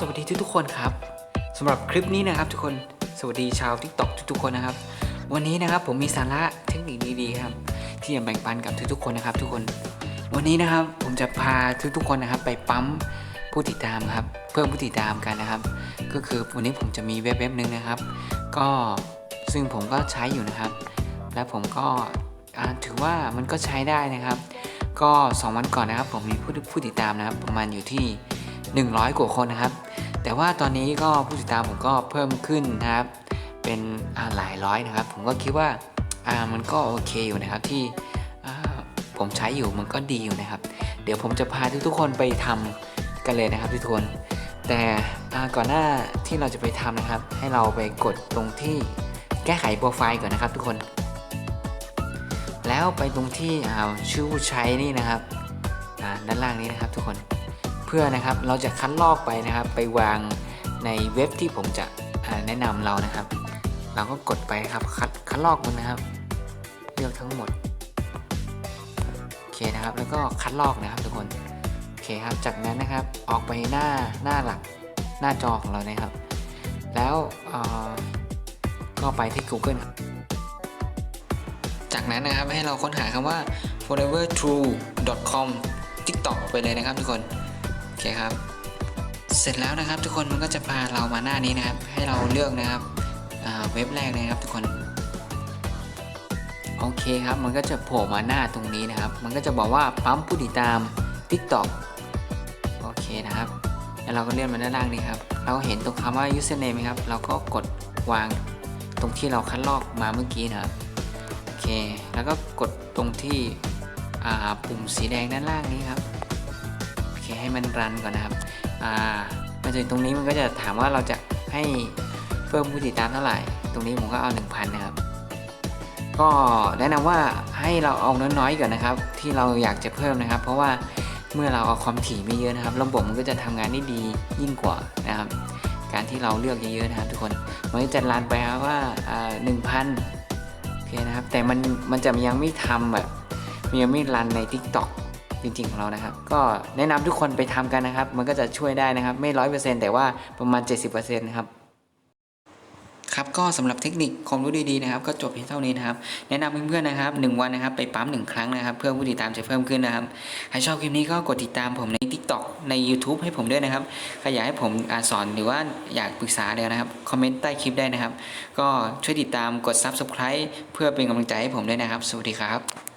สวัสดีทุกๆคนครับสำหรับคลิปนี้นะครับทุกคนสวัสดีชาว t ิ k t o k ทุกๆคนนะครับ วันนี้นะครับผมมีสาระเทคนิคดีๆครับ ที่จะแบ่งปันกับทุกๆคนนะครับ ทุกคน วันนี้นะครับผมจะพาทุกๆคนนะครับ ไปปั๊มผู้ติดตามครับ เพิ่มผู้ติดตามกันนะครับ ก็คือวันนี้ผมจะมีเว็บเว็บหนึ่งนะครับ ก็ซึ่งผมก็ใช้อยู่นะครับ และผมก็ถือว่ามันก็ใช้ได้นะครับ ก็ 2 วันก่อนนะครับ ผมมีผู้ผู้ติดตามนะครับ ประมาณอยู่ที่ 100 กว่าคนนะครับ แต่ว่าตอนนี้ก็ผู้ติดตามผมก็เพิ่มขึ้นนะครับ เป็นหลายร้อยนะครับ ผมก็คิดว่ามันก็โอเคอยู่นะครับที่ผมใช้อยู่มันก็ดีอยู่นะครับ เดี๋ยวผมจะพาทุกๆคนไปทำกันเลยนะครับทุกคนแต่ก่อนหน้าที่เราจะไปทำนะครับ ให้เราไปกดตรงที่แก้ไขโปรไฟล์ก่อนนะครับทุกคน แล้วไปตรงที่ชื่อผู้ใช้นี่นะครับด้านล่างนี้นะครับทุกคน เพื่อนะครับเราจะคัดลอกไปนะครับ ไปวางในเว็บที่ผมจะแนะนำเรานะครับ เราก็กดไปครับคัดคัดลอกมันนะครับ เลือกทั้งหมดโอเคนะครับ แล้วก็คัดลอกนะครับทุกคนโอเคครับจากนั้นนะครับออกไปหน้าหน้าหลักหน้าจอของเรานะครับ แล้วก็ไปที่ Google จากนั้นนะครับให้เราค้นหาคำว่า forevertrue.com tiktok ไปเลยนะครับทุกคน เคครับ เสร็จแล้วนะครับ ทุกคนมันก็จะพาเรามาหน้านี้นะครับ ให้เราเลือกนะครับเว็บแรกนะครับทุกคนโอเคครับ มันก็จะโผล่มาหน้าตรงนี้นะครับ มันก็จะบอกว่าปั๊มผู้ติดตาม tiktok โอเคนะครับ แล้วเราก็เลื่อนมาด้านล่างนี้ครับ เราเห็นตรงคำว่า username ไหมครับ เราก็กดวางตรงที่เราคัดลอกมาเมื่อกี้นะครับ โอเค แล้วก็กดตรงที่ปุ่มสีแดงด้านล่างนี้ครับ ให้มันรันก่อนนะครับอ่ามาถึงตรงนี้มันก็จะถามว่าเราจะให้เพิ่มผู้ติดตามเท่าไหร่ ตรงนี้ผมก็เอา 1,000 นะครับ ก็แนะนำว่าให้เราเอาน้อยๆก่อนนะครับ ที่เราอยากจะเพิ่มนะครับ เพราะว่าเมื่อเราเอาความถี่ไม่เยอะนะครับ ระบบมันก็จะทำงานได้ดียิ่งกว่านะครับ การที่เราเลือกเยอะๆนะครับทุกคนมันจะรันไปครับว่าอ่า1,000โอเคนะครับ แต่มันมันจะยังไม่ทำแบบมันยังไม่รันใน Tik t o อก จริงๆของเรานะครับ ก็แนะนำทุกคนไปทำกันนะครับ มันก็จะช่วยได้นะครับ ไม่ร้อยเปอร์เซ็นต์แต่ว่าประมาณ 70%นะครับครับก็สำหรับเทคนิคความรู้ดีๆนะครับ ก็จบเพียงเท่านี้นะครับ แนะนำเพื่อนๆนะครับ1วันนะครับ ไปปั๊ม1ครั้งนะครับ เพื่อผู้ติดตามจะเพิ่มขึ้นนะครับใครชอบคลิปนี้ก็กดติดตามผมใน TikTok ใน YouTube ให้ผมด้วยนะครับใครอยากให้ผมอสอนหรือว่าอยากปรึกษาเลยนะครับคอมเมนต์ใต้คลิปได้นะครับ ก็ช่วยติดตามกด Subscribe เพื่อเป็นกำลังใจให้ผมด้วยนะครับ สวัสดีครับ